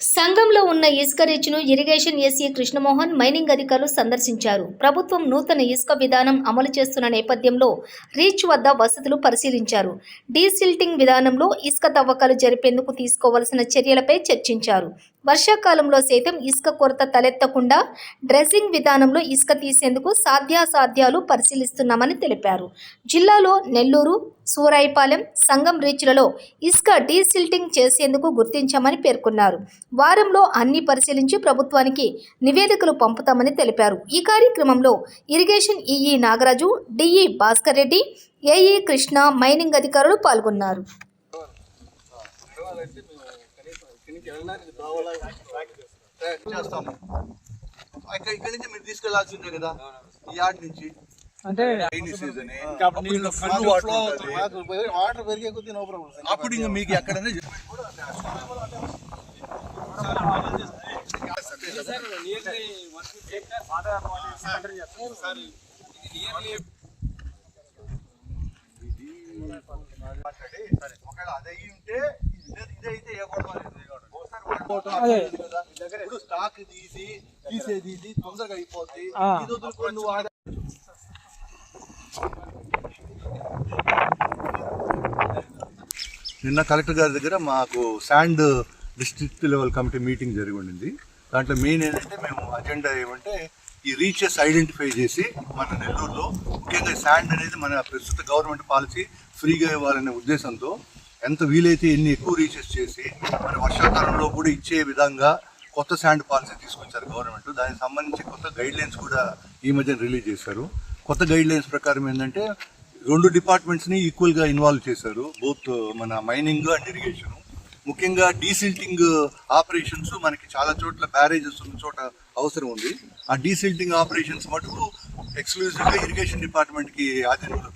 సంఘంలో ఉన్న ఇసుక రీచ్ను ఇరిగేషన్ ఎస్సీ కృష్ణమోహన్ మైనింగ్ అధికారులు సందర్శించారు. ప్రభుత్వం నూతన ఇసుక విధానం అమలు చేస్తున్న నేపథ్యంలో రీచ్ వద్ద వసతులు పరిశీలించారు. డీసిల్టింగ్ విధానంలో ఇసుక తవ్వకాలు జరిపేందుకు తీసుకోవలసిన చర్యలపై చర్చించారు. వర్షాకాలంలో సైతం ఇసుక కొరత తలెత్తకుండా డ్రెస్సింగ్ విధానంలో ఇసుక తీసేందుకు సాధ్యాసాధ్యాలు పరిశీలిస్తున్నామని తెలిపారు. జిల్లాలో నెల్లూరు సూరాయిపాలెం సంగం రీచ్లలో ఇసుక డీసిల్టింగ్ చేసేందుకు గుర్తించామని పేర్కొన్నారు. వారంలో అన్ని పరిశీలించి ప్రభుత్వానికి నివేదికలు పంపుతామని తెలిపారు. ఈ కార్యక్రమంలో irrigation EE Nagaraju DE Bhaskar Reddy AE Krishna mining అధికారులు పాల్గొన్నారు. చేస్తాము ఇక్కడ ఇక్కడి నుంచి మీరు తీసుకెళ్ళాల్సిందే కదా ఈ యార్డ్ నుంచి అంటే రైనీ సీజన్ అప్పుడు వాటర్ ఉంటుంది. పెరిగే కొద్ది నో ప్రాబ్లం అప్పుడు ఇంకా మీకు ఎక్కడైనా ఒకవేళ అది అయ్యి ఉంటే ఇదే- ఇదైతే ఏ గొడవ లేదు. ఒకసారి వాడుకోవటం అదే. కదా. ఇప్పుడు స్టాక్ తీసి తీసేది ఇది తొందరగా అయిపోద్ది. ఆ. ఇది వదులుకొని నువ్వు ఆడ నిన్న కలెక్టర్ గారి దగ్గర మాకు sand district level committee meeting జరిగి ఉండింది. దాంట్లో మెయిన్ ఏంటంటే మేము అజెండా ఏమంటే ఈ రీచెస్ ఐడెంటిఫై చేసి మన నెల్లూరులో ముఖ్యంగా శాండ్ అనేది మన ప్రస్తుత గవర్నమెంట్ పాలసీ ఫ్రీగా ఇవ్వాలనే ఉద్దేశంతో ఎంత వీలైతే ఎన్ని ఎక్కువ రీచెస్ చేసి మరి వర్షాకాలంలో కూడా ఇచ్చే విధంగా కొత్త శాండ్ పాలసీ తీసుకొచ్చారు గవర్నమెంట్ దానికి సంబంధించి కొత్త గైడ్ లైన్స్ కూడా ఈ మధ్య రిలీజ్ చేశారు. కొత్త గైడ్ లైన్స్ ప్రకారం ఏంటంటే రెండు డిపార్ట్మెంట్స్ని ఈక్వల్గా ఇన్వాల్వ్ చేశారు. బోత్ మన మైనింగ్ అండ్ ఇరిగేషన్ ముఖ్యంగా డీసిల్టింగ్ ఆపరేషన్స్ మనకి చాలా చోట్ల బ్యారేజెస్ ఉన్న చోట అవసరం ఉంది. ఆ డీసిల్టింగ్ ఆపరేషన్స్ మటుకు ఎక్స్క్లూజివ్గా ఇరిగేషన్ డిపార్ట్మెంట్కి ఆధీనంలో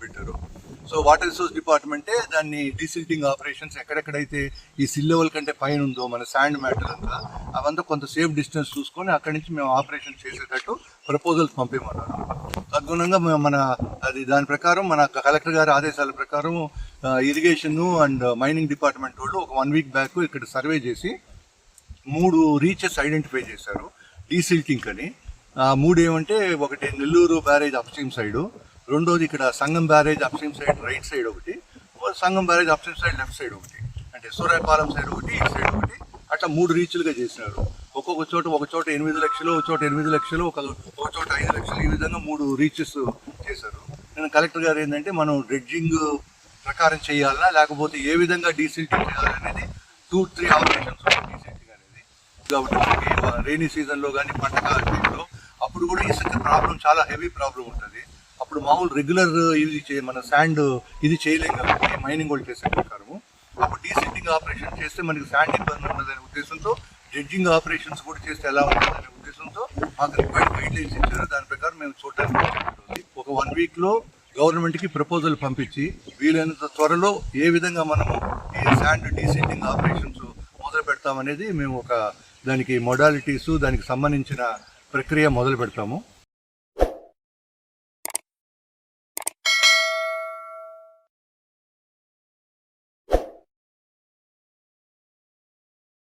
సో వాటర్ రిసోర్స్ డిపార్ట్మెంటే దాన్ని డీసిల్టింగ్ ఆపరేషన్స్ ఎక్కడెక్కడైతే ఈ సిల్ లెవెల్ కంటే పైన ఉందో మన శాండ్ మ్యాటర్ అంతా అవంతా కొంత సేఫ్ డిస్టెన్స్ చూసుకొని అక్కడి నుంచి మేము ఆపరేషన్ చేసేటట్టు ప్రపోజల్స్ పంపించమన్నారు తద్గుణంగా మేము మన అది దాని ప్రకారం మన కలెక్టర్ గారి ఆదేశాల ప్రకారం ఇరిగేషన్ అండ్ మైనింగ్ డిపార్ట్మెంట్ వాళ్ళు ఒక వన్ వీక్ బ్యాక్ ఇక్కడ సర్వే చేసి మూడు రీచెస్ ఐడెంటిఫై చేశారు డీసిల్టింగ్ అని. మూడు ఏమంటే ఒకటి నెల్లూరు బ్యారేజ్ అప్స్ట్రీమ్ సైడు రెండోది ఇక్కడ Sangam barrage upstream side right side ఒకటి Sangam barrage upstream side left side ఒకటి. అంటే సూర్యాపాలెం సైడ్ ఒకటి ఈ సైడ్ ఒకటి. అట్లా మూడు రీచ్లుగా చేసినారు. ఒక్కొక్క చోట ఒక చోట ఎనిమిది లక్షలు ఒక చోట ఎనిమిది లక్షలు ఒక ఒక చోట ఐదు లక్షలు ఈ విధంగా మూడు రీచెస్ చేశారు. నేను కలెక్టర్ గారు ఏంటంటే మనం డ్రెడ్జింగ్ ప్రకారం చేయాలన్నా లేకపోతే ఏ విధంగా డీసిల్టింగ్ చేయాలనేది టూ త్రీ ఆపరేషన్స్ డీసిల్టింగ్ అనేది. కాబట్టి రైనీ సీజన్లో కానీ పంట టైంలో అప్పుడు కూడా ఇసుక ప్రాబ్లం చాలా హెవీ ప్రాబ్లం ఉంటుంది. అప్పుడు మామూలు రెగ్యులర్ ఇది చే- మన శాండ్ ఇది చేయలేం కాబట్టి మైనింగ్ వాళ్ళు చేసే ప్రకారము. అప్పుడు డీసిల్టింగ్ ఆపరేషన్ చేస్తే మనకి శాండ్ ఇబ్బంది ఉండదనే ఉద్దేశంతో జడ్జింగ్ ఆపరేషన్స్ కూడా చేస్తే ఎలా ఉంటుందనే ఉద్దేశంతో మాకు రిక్వైర్డ్ గైడ్ లైన్స్ ఇచ్చారు. దాని ప్రకారం మేము చూడడానికి ఒక వన్ వీక్లో గవర్నమెంట్కి ప్రపోజల్ పంపించి వీలైనంత త్వరలో ఏ విధంగా మనము ఈ శాండ్ డీసెంటింగ్ ఆపరేషన్స్ మొదలు పెడతామనేది మేము ఒక దానికి మొడాలిటీస్ దానికి సంబంధించిన ప్రక్రియ మొదలు పెడతాము.